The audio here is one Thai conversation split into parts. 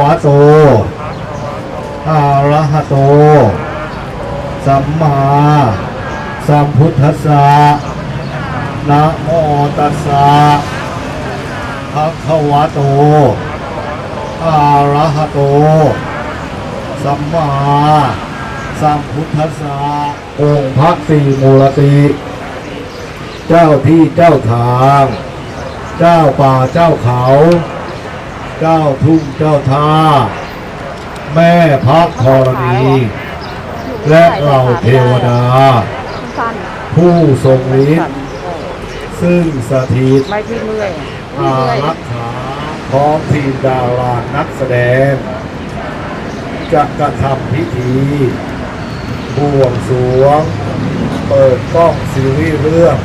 วะโตอะระหะโต สัมมาสัมพุทธัสสะนะโมตัสสะภะคะวะโตอะระหะโต สัมมาสัมพุทธัสสะองค์พระสี่มูลติ เจ้าที่เจ้าทาง เจ้าป่าเจ้าเขา เจ้าทุ่งเจ้าท่า แม่พระธรณี และเหล่าเทวดา ผู้ทรงฤทธิ์ซึ่งสถิตไม่ที่เมื่อยอารักขาพร้อมทีมดารานักแสดง จะกระทำพิธีบวงสรวง เปิดกล้องซีรีส์เรื่อง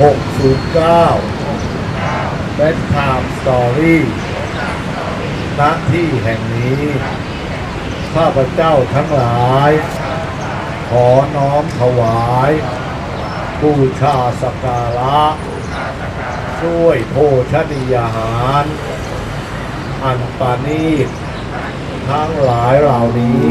609 Best Time Story ณที่แห่งนี้ ข้าพเจ้าทั้งหลาย ขอน้อมถวายบูชาสักการะช่วยโภชนียาหาร อันปานีทั้งหลายเหล่านี้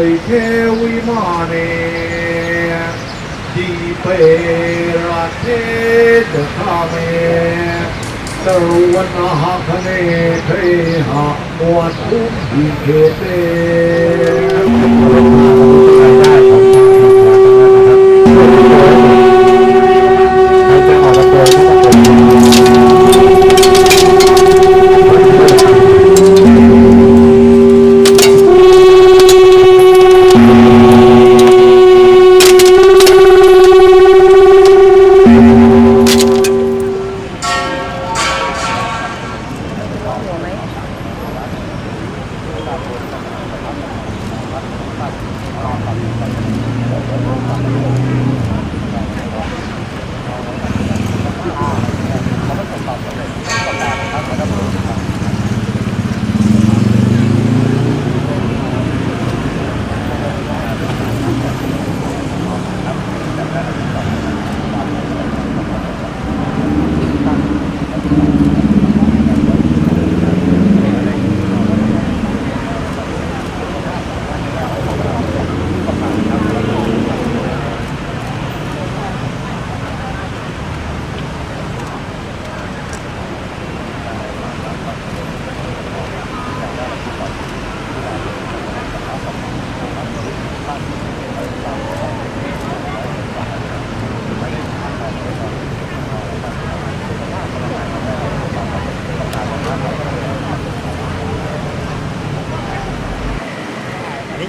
จันตริเทวิมาเ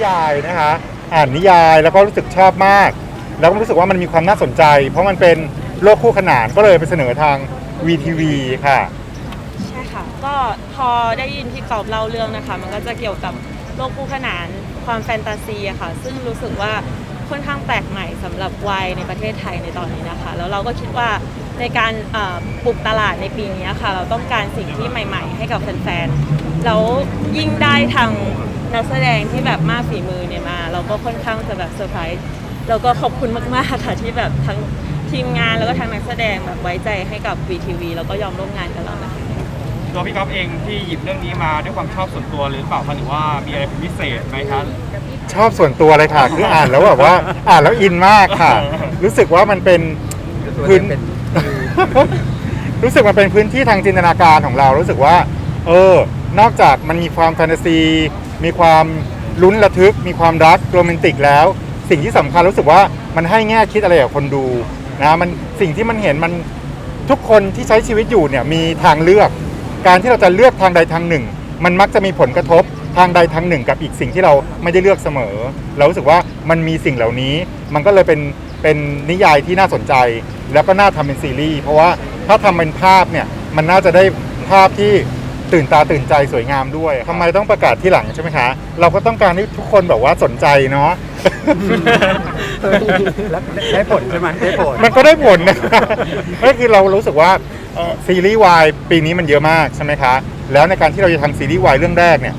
ยายนะคะ อ่านนิยายแล้วก็รู้สึกชอบมาก แล้วก็รู้สึกว่ามันมีความน่าสนใจ เพราะมันเป็นโลกคู่ขนานก็เลยไปเสนอทาง VTV ค่ะ ใช่ค่ะ ก็พอได้ยินพี่กอบเล่าเรื่องนะคะ มันก็จะเกี่ยวกับโลกคู่ขนานความแฟนตาซีอะค่ะ ซึ่งรู้สึกว่าค่อนข้างแปลกใหม่สำหรับวัยในประเทศไทยในตอนนี้นะคะ แล้วเราก็คิดว่าในการปลุกตลาดในปีนี้ค่ะ เราต้องการสิ่งที่ใหม่ ๆ ให้กับแฟนๆแล้วยิ่งได้ทาง นักแสดงที่แบบมากฝีมือเนี่ยมา เราก็ค่อนข้างจะแบบเซอร์ไพรส์แล้วก็ขอบคุณมากๆค่ะที่แบบทั้งทีมงานแล้วก็ทางนักแสดงแบบไว้ใจให้กับ VTV แล้วก็ยอมร่วมงานกับเรานะคะตัวพี่ก๊อฟเองที่หยิบเรื่องนี้มาด้วยความชอบส่วนตัวหรือเปล่าคะหรือว่ามีอะไรเป็นพิเศษไหมคะชอบส่วนตัวเลยค่ะ คืออ่านแล้วแบบว่า อ่านแล้วอินมากค่ะ รู้สึกว่ามันเป็นพื้นครู้สึกมันเป็นพื้นที่ทางจินตนาการของเรา รู้สึกว่า เออ นอกจากมันมีความแฟนตาซี มีความลุ้นระทึก มีความรักโรแมนติกแล้ว สิ่งที่สำคัญรู้สึกว่ามันให้แง่คิดอะไรกับคนดูนะมันสิ่งที่มันเห็นมันทุกคนที่ใช้ชีวิตอยู่เนี่ยมีทางเลือก การที่เราจะเลือกทางใดทางหนึ่ง มันมักจะมีผลกระทบทางใดทางหนึ่ง กับอีกสิ่งที่เราไม่ได้เลือกเสมอ เรารู้สึกว่ามันมีสิ่งเหล่านี้ มันก็เลยเป็นเป็นนิยายที่น่าสนใจ แล้วก็น่าทำเป็นซีรีส์เพราะว่าถ้าทำเป็นภาพเนี่ยมันน่าจะได้ภาพที่ ตื่นตาตื่นใจสวยงามด้วยทำไมต้องประกาศที่หลังใช่ไหมคะ เราก็ต้องการให้ทุกคนแบบว่าสนใจเนาะ แล้วได้ผลใช่ไหมได้ผล มันก็ได้ผลนะก็คือเรารู้สึกว่าเอ่อซีรีส์วายปีนี้มันเยอะมากใช่ไหมคะ แล้วในการที่เราจะทำซีรีส์วายเรื่องแรกเนี่ย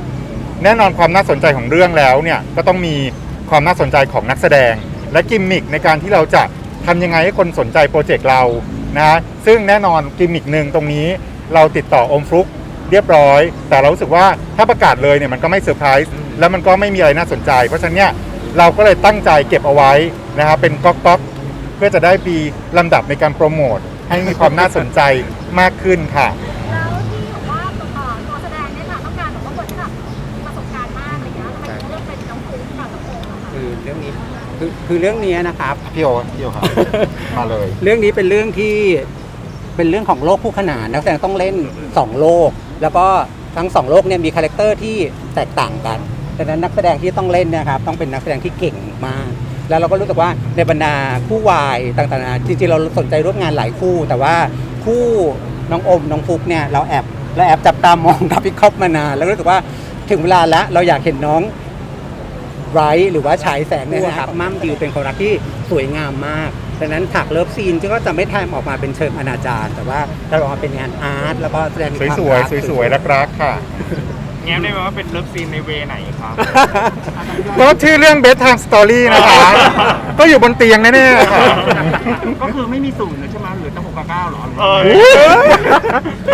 แน่นอนความน่าสนใจของเรื่องแล้วเนี่ยก็ต้องมีความน่าสนใจของนักแสดง และกิมมิคในการที่เราจะทำยังไงให้คนสนใจโปรเจกต์เรานะซึ่งแน่นอนกิมมิคหนึ่งตรงนี้เราติดต่ออมฟลุก เรียบร้อย แต่เรารู้สึกว่าถ้าประกาศเลยเนี่ยมันก็ไม่เซอร์ไพรส์แล้วมันก็ไม่มีอะไรน่าสนใจ เพราะฉะนั้นเนี่ยเราก็เลยตั้งใจเก็บเอาไว้นะครับเป็นก๊อกก๊อกๆเพื่อจะได้ปีลำดับในการโปรโมทให้มีความน่าสนใจมากขึ้นค่ะ แล้วที่บอกว่าเอ่อตัวแสดงเนี่ยค่ะต้องการแบบว่าบทที่แบบประสบการณ์มากอะไรเงี้ยทำไมถึงเลือกเป็นน้องฟุ๊กกับน้องโอมอะคะคือเรื่องนี้คือคือเรื่องนี้นะครับ พี่โอพี่โอครับ มาเลย เรื่องนี้เป็นเรื่องที่เป็นเรื่องของโลกคู่ขนานนักแสดงต้องเล่น2โลก แล้วก็ทั้งสองโลกเนี่ยมีคาแรคเตอร์ที่แตกต่างกันดังนั้นนักแสดงที่ต้องเล่นเนะครับต้องเป็นนักแสดงที่เก่งมาก แล้วเราก็รู้สึกว่าในบรรดาคู่วายต่างๆนานาจริงๆเราสนใจร่วมงานหลายคู่ แต่ว่าคู่น้องอมน้องฟุกเนี่ยเราแอบเราแอบจับตามองกับพี่คอปมานานแล้วก็รู้สึกว่าถึงเวลาแล้วเราอยากเห็นน้องไรท์หรือว่าฉายแสงเนี่ยนะครับมั่มดิวเป็นความรักที่สวยงามมาก ดังนั้นฉากเลิฟซีนก็จะไม่ทำออกมาเป็นเชิงอนาจารแต่ว่าจะออกมาเป็นงานอาร์ตแล้วก็แสดงสวยความสวยรักสวยสวยๆรักๆค่ะ แง้มได้ไหมว่าเป็นเลิฟซีนในเวไหนครับก็ชื่อเรื่อง Bed Time Story นะคะ ก็อยู่บนเตียงแน่ๆค่ะ ก็คือไม่มีศูนย์เลยใช่ไหมหรือตั้งหกกับเก้าหรอ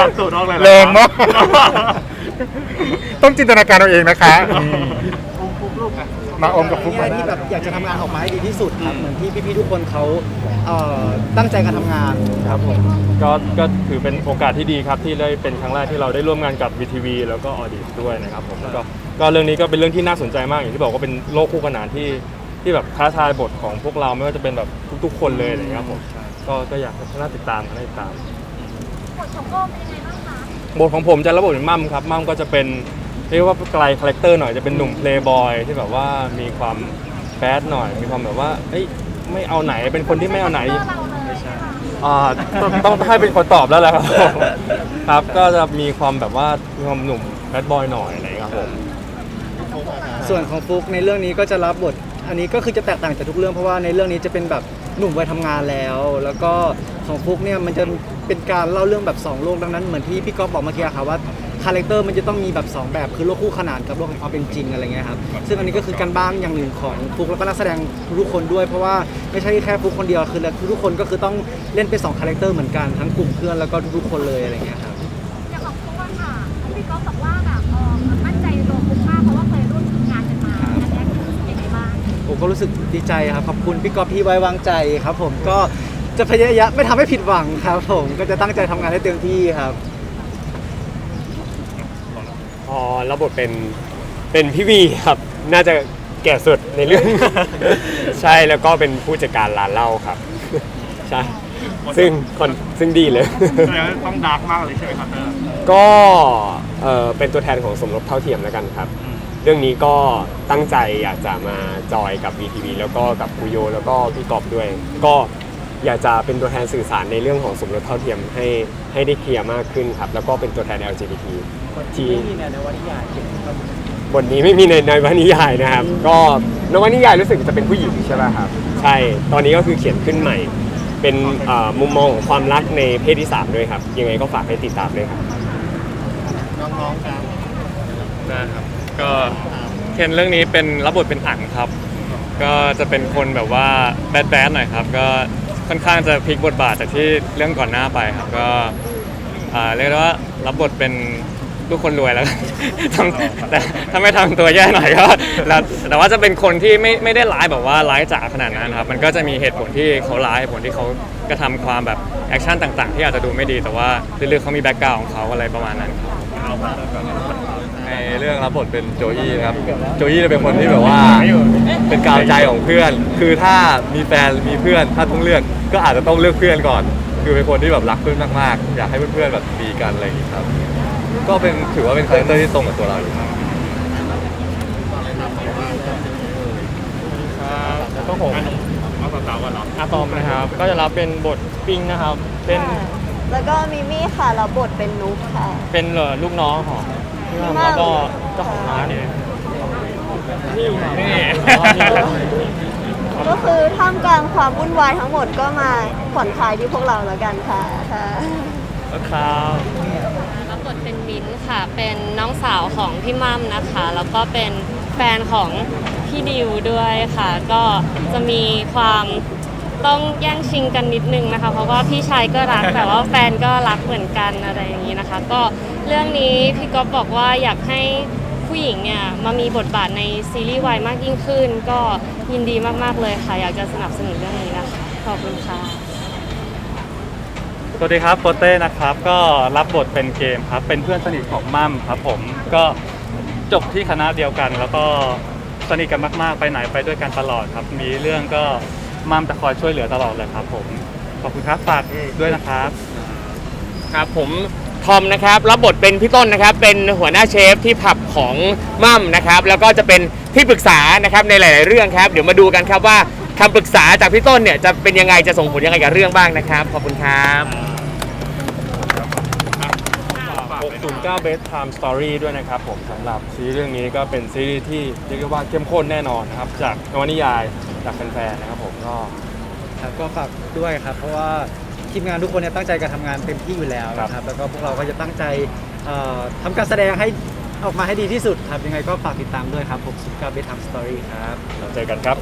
ตัดสูตรออกเลยแรงมาก ต้องจินตนาการเอาเองนะคะอืมฟุกลูกอะ มาอมกับฟุกง่ายที่แบบอยากจะทำงานออกมาให้ดีที่สุดครับเหมือนที่พี่ๆทุกคนเขาเอ่อตั้งใจการทำงานครับผมก็ก็ถือเป็นโอกาสที่ดีครับที่ได้เป็นครั้งแรกที่เราได้ร่วมงานกับ VTV แล้วก็ออดิด้วยนะครับผมแล้วก็ก็เรื่องนี้ก็เป็นเรื่องที่น่าสนใจมากอย่างที่บอกว่าเป็นโลกคู่ขนานที่ที่แบบท้าทายบทของพวกเราไม่ว่าจะเป็นแบบทุกๆ คนเลยอะไรอย่างเงี้ยครับผมก็ก็อยากให้น่าติดตามน่าติดตาม บทของโอมเป็นยังไงบ้างคะบทของผมจะรับบทเป็นมั่มครับมั่มก็จะเป็น เรียกว่าไกลคาแรคเตอร์หน่อยจะเป็นหนุ่มเพลย์บอยที่แบบว่ามีความแบดหน่อย มีความแบบว่าเอ้ยไม่เอาไหนเป็นคนที่ไม่เอาไหนเลือกเราเลยใช่ไหมอ่าต้องต้องให้เป็นคนตอบแล้วแหละครับครับก็จะมีความแบบว่ามีความหนุ่มแบดบอยหน่อยอะไรอย่างเงี้ยครับผม ส่วนของฟุกในเรื่องนี้ก็จะรับบท อันนี้ก็คือจะแตกต่างจากทุกเรื่องเพราะว่าในเรื่องนี้จะเป็นแบบหนุ่มวัยทำงานแล้ว แล้วก็ของฟุกเนี่ยมันจะเป็นการเล่าเรื่องแบบสองโลกดังนั้นเหมือนที่พี่ก๊อฟบอกเมื่อกี้ค่ะว่า คาแรคเตอร์มันจะต้องมีแบบสองแบบคือโลกคู่ขนานกับโลกแห่งความเป็นจริงอะไรเงี้ยครับซึ่งอันนี้ก็คือการบ้านอย่างหนึ่งของฟุกแล้วก็นักแสดงทุกคนด้วย เพราะว่าไม่ใช่แค่ฟุกคนเดียวคือทุกๆคนก็คือต้องเล่นเป็นสองคาแรคเตอร์เหมือนกันทั้งกลุ่มเพื่อนแล้วก็ทุกๆคนเลยอะไรเงี้ยครับอย่างของฟุ๊กอะค่ะพี่ก๊อฟบอกว่าแบบเออมั่นใจในตัวฟุ๊กมากเพราะว่าเคยร่วมงานกันมาอันแรกคือรู้สึกยังไงบ้างผมก็รู้สึกดีใจครับขอบคุณพี่ก๊อฟที่ไว้วางใจครับ ผมก็จะพยายามไม่ทำให้ผิดหวังครับ ผมก็จะตั้งใจทำงานให้เต็มที่ครับ พอรับบทเป็นเป็นพี่วีครับ น่าจะแก่สุดในเรื่อง ใช่แล้วก็เป็นผู้จัดการร้านเหล้าครับ ใช่ ซึ่งคนซึ่งดีเลย ต้องดาร์กมากเลยใช่ไหมครับเตอร์ก็เอ่อเป็นตัวแทนของสมรสเท่าเทียมแล้วกันครับ เรื่องนี้ก็ตั้งใจอยากจะมาจอยกับ VTV แล้วก็กับคุโยแล้วก็พี่กอบด้วย ก็ อยากจะเป็นตัวแทนสื่อสารในเรื่องของสมรสเท่าเทียมให้ให้ได้เคลียร์มากขึ้นครับ แล้วก็เป็นตัวแทน LGBT ที่มีในวรรณนิยายเขียนครับบทนี้ไม่มีในในวรรณนิยายนะครับ ก็นวนิยายรู้สึกจะเป็นผู้หญิงใช่ไหมครับ ใช่ ตอนนี้ก็คือเขียนขึ้นใหม่ เป็นเอ่อมุมมองของความรักในเพศที่3ด้วยครับ ยังไงก็ฝากให้ติดตามด้วยครับนะครับก็เคนเรื่องนี้เป็นรับบทเป็นอั๋นครับ ก็จะเป็นคนแบบว่าแบดแบดหน่อยครับ ก็ ค่อนข้างจะพลิกบทบาทจากที่เรื่องก่อนหน้าไปครับก็อ่าเรียกได้ว่ารับบทเป็นทุกคนรวยแล้ว ทำแต่ถ้าไม่ทำตัวแย่หน่อยก็แล้วแต่ว่าจะเป็นคนที่ไม่ไม่ได้ร้ายแบบว่าร้ายจ๋าขนาดนั้นครับ มันก็จะมีเหตุผลที่เขาร้ายเหตุผลที่เขากระทำความแบบแอคชั่นต่าง ๆ ที่อาจจะดูไม่ดีแต่ว่าลึกๆเขามีแบ็กกราวของเขาอะไรประมาณนั้นครับ ในเรื่องรับบทเป็นโจอี้นะครับ โจอี้จะเป็นคนที่แบบว่า เป็นกาวใจของเพื่อน คือถ้ามีแฟนมีเพื่อนถ้าต้องเลือกก็อาจจะต้องเลือกเพื่อนก่อน คือเป็นคนที่แบบรักเพื่อนมากๆ อยากให้เพื่อนๆแบบดีกันอะไรอย่างนี้ครับ ก็เป็นถือว่าเป็นคาแรคเตอร์ที่ตรงกับตัวเราอยู่ครับก็ผมเอาสาวๆก่อนเนาะอาตอมนะครับ ก็จะรับเป็นบทปิงนะครับ เป็น แล้วก็มิมี่ค่ะรับบทเป็นนุ๊กค่ะ เป็นเอ่อลูกน้องของ พี่มัมพี่มัมแล้วก็เจ้าของร้านเนี่ยนี่ ก็คือท่ามกลางความวุ่นวายทั้งหมดก็มาผ่อนคลายที่พวกเราแล้วกันค่ะค่ะครับรับบทเป็นมิ้นท์ค่ะ เป็นน้องสาวของพี่มั่มนะคะ แล้วก็เป็นแฟนของพี่ดิวด้วยค่ะ ก็จะมีความต้องแย่งชิงกันนิดนึงนะคะ เพราะว่าพี่ชายก็รักแต่ว่าแฟนก็รักเหมือนกันอะไรอย่างนี้นะคะ ก็ เรื่องนี้พี่ก๊อฟบอกว่าอยากให้ผู้หญิงเนี่ยมามีบทบาทในซีรีส์วายมากยิ่งขึ้น ก็ยินดีมากๆเลยค่ะ อยากจะสนับสนุนเรื่องนี้นะคะขอบคุณค่ะสวัสดีครับโปเต้นะครับ ก็รับบทเป็นเกมครับ เป็นเพื่อนสนิทของมั่มครับผมก็จบที่คณะเดียวกัน แล้วก็สนิทกันมากๆ ไปไหนไปด้วยกันตลอดครับ มีเรื่องก็มั่มจะคอยช่วยเหลือตลอดเลยครับผม ขอบคุณครับฝากด้วยนะครับ ครับผม ทอมนะครับรับบทเป็นพี่ต้นนะครับเป็นหัวหน้าเชฟที่ผับของมั่มนะครับแล้วก็จะเป็นที่ปรึกษานะครับในหลาย ๆ เรื่องครับเดี๋ยวมาดูกันครับว่าคำปรึกษาจากพี่ต้นเนี่ยจะเป็นยังไงจะส่งผลยังไงกับเรื่องบ้างนะครับขอบคุณครับ609 Best Time Story ด้วยนะครับผมสำหรับซีรีส์เรื่องนี้ก็เป็นซีรีส์ที่เรียกได้ว่าเข้มข้นแน่นอนนะครับจากนวนิยายจากแฟนๆนะครับผมก็ครับก็ฝากด้วยครับ เพราะว่า ทีมงานทุกคนเนี่ยตั้งใจการทำงานเต็มที่อยู่แล้วนะครับแล้วก็พวกเราก็จะตั้งใจเอ่อทำการแสดงให้ออกมาให้ดีที่สุดครับยังไงก็ฝากติดตามด้วยครับผมสุดกับเบทัมสตอรี่ครับ เราเจอกันครับ